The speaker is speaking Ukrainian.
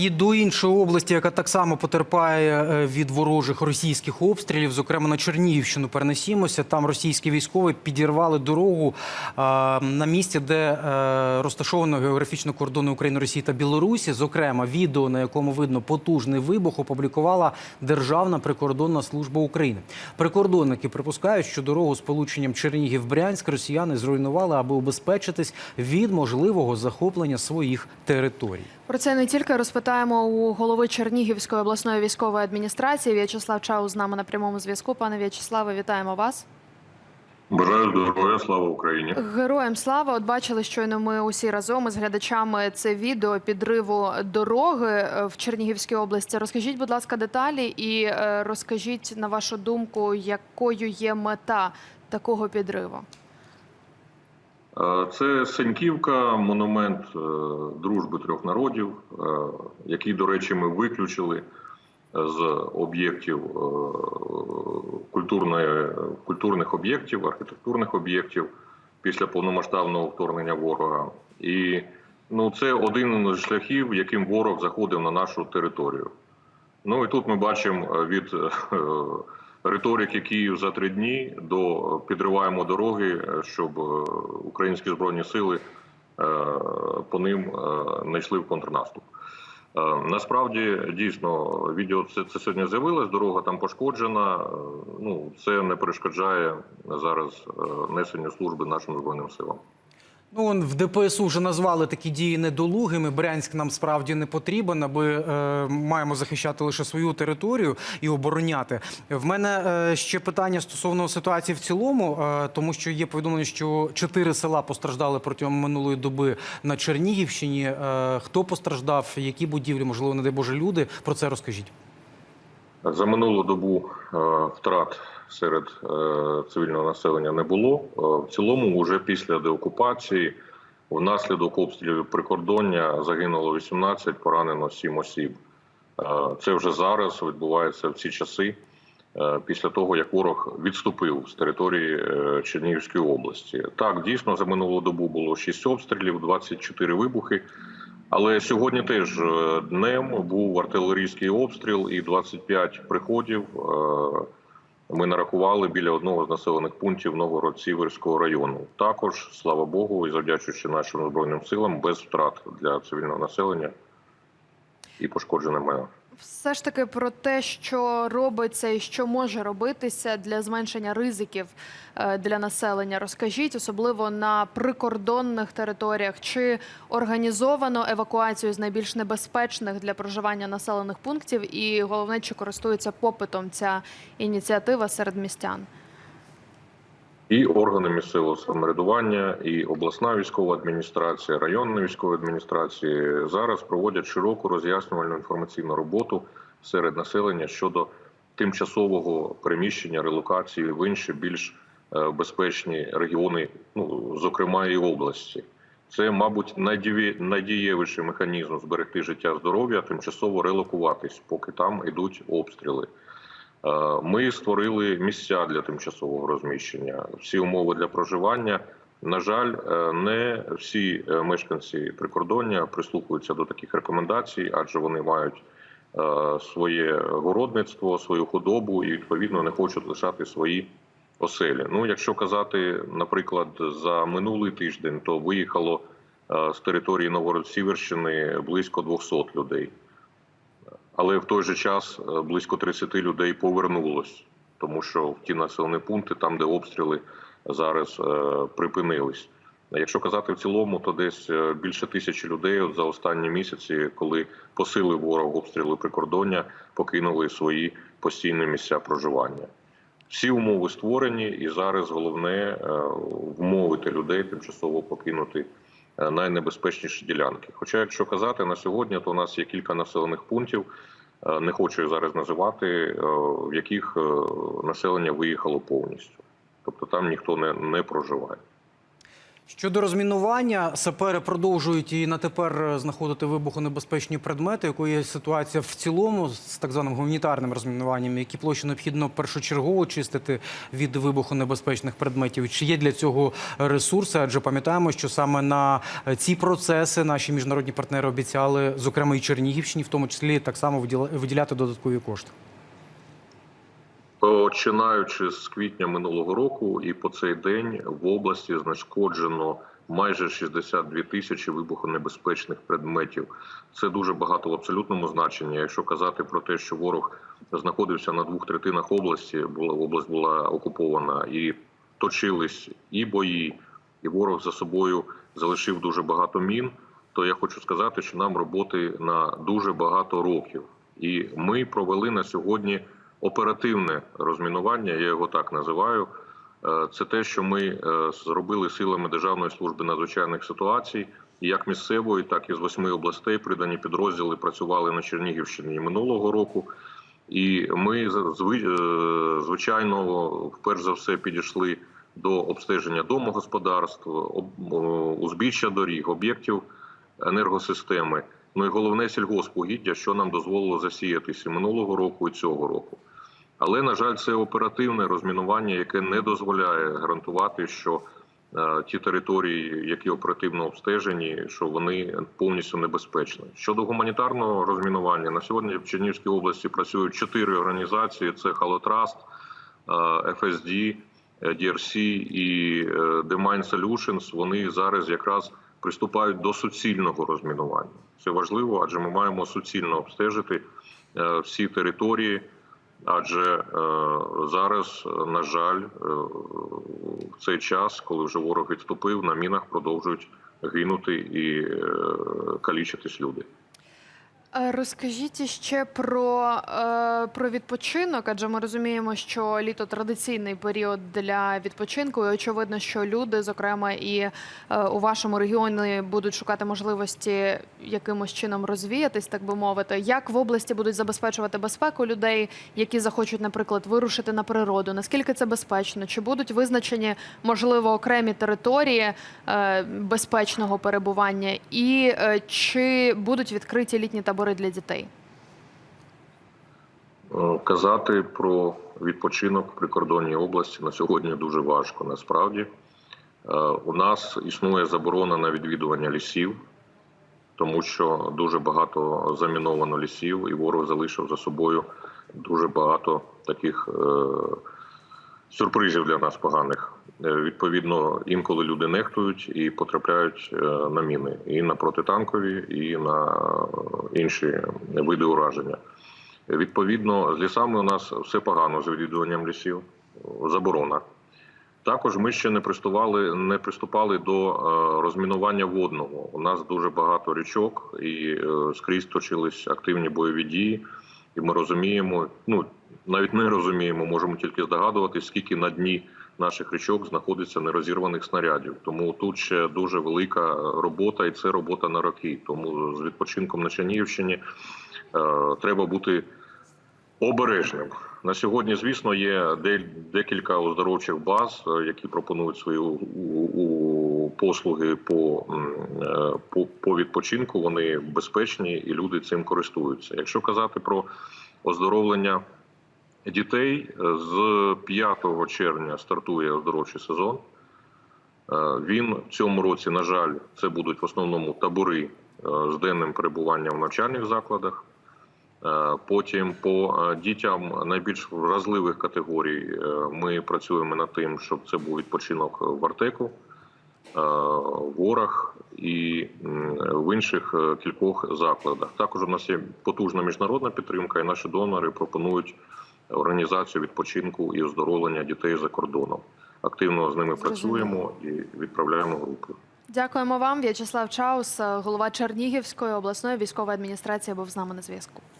І до іншої області, яка так само потерпає е, від ворожих російських обстрілів, зокрема на Чернігівщину, перенесімося. Там російські військові підірвали дорогу на місці, де е, розташовано географічно кордони України, Росії та Білорусі. Зокрема, відео, на якому видно потужний вибух, опублікувала Державна прикордонна служба України. Прикордонники припускають, що дорогу з полученням Чернігів-Брянськ росіяни зруйнували, аби убезпечитись від можливого захоплення своїх територій. Про це не тільки розпитаємо у голови Чернігівської обласної військової адміністрації. В'ячеслав Чау з нами на прямому зв'язку. Пане В'ячеславе, вітаємо вас. Бажаю здоров'я, слава Україні. Героям слава! От бачили щойно ми усі разом із глядачами це відео підриву дороги е, в Чернігівській області. Розкажіть, будь ласка, деталі і е, розкажіть на вашу думку, якою є мета такого підриву. Е, Це Сеньківка, монумент е, дружби трьох народів, е, який, до речі, ми виключили з об'єктів культурних об'єктів, архітектурних об'єктів після повномасштабного вторгнення ворога. І ну, це один з шляхів, яким ворог заходив на нашу територію. Ну і тут ми бачимо від риторики Київ за три дні до підриваємо дороги, е, щоб е, українські збройні сили е, по ним не йшли в контрнаступ. Насправді дійсно відео це, це сьогодні з'явилось. Дорога там пошкоджена. Ну це не перешкоджає зараз несенню служби нашим збройним силам. Ну, в ДПСУ вже назвали такі дії недолугими. Брянськ нам справді не потрібен, аби е, маємо захищати лише свою територію і обороняти. В мене е, ще питання стосовно ситуації в цілому, е, тому що є повідомлення, що чотири села постраждали протягом минулої доби на Чернігівщині. Е, хто постраждав, які будівлі, можливо, не дай Боже, люди. Про це розкажіть. За минулу добу е, втрат серед е, цивільного населення не було. Е, В цілому, вже після деокупації, внаслідок обстрілів прикордоння загинуло 18, поранено 7 осіб. Це вже зараз відбувається в ці часи, після того як ворог відступив з території Чернігівської області. Так, дійсно, за минулу добу було 6 обстрілів, 24 вибухи. Але сьогодні теж е, днем був артилерійський обстріл і 25 приходів. е, Ми нарахували біля одного з населених пунктів Новгород-Сіверського району. Також, слава Богу, і завдячуючи нашим збройним силам, без втрат для цивільного населення і пошкоджене майно. Все ж таки про те, що робиться і що може робитися для зменшення ризиків е, для населення. Розкажіть, особливо на прикордонних територіях, чи організовано евакуацію з найбільш небезпечних для проживання населених пунктів, і головне, чи користується попитом ця ініціатива серед містян. І органи місцевого самоврядування, і обласна військова адміністрація, районна військова адміністрації зараз проводять широку роз'яснювальну інформаційну роботу серед населення щодо тимчасового переміщення релокації в інші більш е, безпечні регіони, ну зокрема і області. Це, мабуть, найдіє- найдієвіший механізм зберегти життя здоров'я, тимчасово релокуватись, поки там йдуть обстріли. Е, Ми створили місця для тимчасового розміщення, всі умови для проживання. На жаль, е, не всі е, мешканці прикордоння прислухаються до таких рекомендацій, адже вони мають своє городництво, свою худобу і відповідно не хочуть лишати свої оселі. Ну, якщо казати, наприклад, за минулий тиждень, то виїхало з території Новгород-Сіверщини близько 200 людей але в той же час е, близько 30 людей повернулось, тому що в ті населені пункти, там де обстріли зараз е, припинились. Якщо казати в цілому, то десь е, більше тисячі людей за останні місяці, коли посилив ворог обстріли прикордоння, покинули свої постійні місця проживання. Всі умови створені, і зараз головне вмовити людей тимчасово покинути найнебезпечніші ділянки. Хоча, якщо казати на сьогодні, то у нас є кілька населених пунктів. е, Не хочу зараз називати, е, в яких е, населення виїхало повністю, тобто там ніхто не, не проживає. Щодо розмінування, сапери продовжують і на тепер знаходити вибухонебезпечні предмети. Якою є ситуація в цілому з так званим гуманітарним розмінуванням, які площі необхідно першочергово чистити від вибухонебезпечних предметів? Чи є для цього ресурси? Адже пам'ятаємо, що саме на ці процеси наші міжнародні партнери обіцяли, зокрема і Чернігівщині, в тому числі так само виділя- виділяти додаткові кошти. Починаючи з квітня минулого року, і по цей день в області знешкоджено майже 62 тисячі вибухонебезпечних предметів. Це дуже багато в абсолютному значенні. Якщо казати про те, що ворог знаходився на двох третинах області, була область була окупована і точились і бої, і ворог за собою залишив дуже багато мін. То я хочу сказати, що нам роботи на дуже багато років, і ми провели на сьогодні оперативне розмінування. Я його так називаю. Е, Це те, що ми е, зробили силами Державної служби надзвичайних ситуацій, як місцевої, так і з восьми областей придані підрозділи працювали на Чернігівщині минулого року. І ми е, звичайно, вперше за все підійшли до обстеження домогосподарств, узбіччя доріг, об'єктів енергосистеми. Ну і головне сільгоспугіддя, що нам дозволило засіятися минулого року і цього року. Але на жаль, це оперативне розмінування, яке не дозволяє гарантувати, що е, ті території, які оперативно обстежені, що вони повністю небезпечні. Щодо гуманітарного розмінування, на сьогодні в Чернігівській області працюють чотири організації: це Халотраст, е, е, DRC і е, The Mine Solutions. Вони зараз якраз приступають до суцільного розмінування. Це важливо, адже ми маємо суцільно обстежити всі території. Адже е, зараз, е, на жаль, е, в цей час, коли вже ворог відступив, на мінах продовжують гинути і калічитись люди. Е, Розкажіть ще про, е, про відпочинок, адже ми розуміємо, що літо традиційний період для відпочинку. І очевидно, що люди, зокрема, і е, у вашому регіоні будуть шукати можливості якимось чином розвіятись, так би мовити. Як в області будуть забезпечувати безпеку людей, які захочуть, наприклад, вирушити на природу? Наскільки це безпечно? Чи будуть визначені можливо окремі території безпечного перебування, і чи будуть відкриті літні табори для дітей? Е, Казати про відпочинок в прикордонній області на сьогодні дуже важко. Насправді Е, у нас існує заборона на відвідування лісів, тому що дуже багато заміновано лісів, і ворог залишив за собою дуже багато таких е, сюрпризів для нас поганих. Е, Відповідно, інколи люди нехтують і потрапляють е, на міни і на протитанкові, і на інші види ураження. Відповідно, з лісами у нас все погано з відвідуванням лісів. Заборона. Також ми ще не приступали, не приступали до е, розмінування водного. У нас дуже багато річок, і е, скрізь точились активні бойові дії. І ми розуміємо, ну навіть не розуміємо, можемо тільки здогадуватись, скільки на дні наших річок знаходиться нерозірваних снарядів. Тому тут ще дуже велика робота, і це робота на роки. Тому з відпочинком на Чернігівщині е, треба бути обережним. На сьогодні, звісно, є де- декілька оздоровчих баз, е, які пропонують свої послуги по, е, по, по відпочинку. Вони безпечні і люди цим користуються. Якщо казати про оздоровлення дітей, е, з 5 червня стартує оздоровчий сезон. Е, Він в цьому році, на жаль, це будуть в основному табори е, з денним перебуванням в навчальних закладах. Потім по дітям найбільш вразливих категорій ми працюємо над тим, щоб це був відпочинок в Артеку, е, в Орах і в інших кількох закладах. Також у нас є потужна міжнародна підтримка, і наші донори пропонують організацію відпочинку і оздоровлення дітей за кордоном. Активно з ними працюємо і відправляємо групи. Дякуємо вам. В'ячеслав Чаус, голова Чернігівської обласної військової адміністрації, був з нами на зв'язку.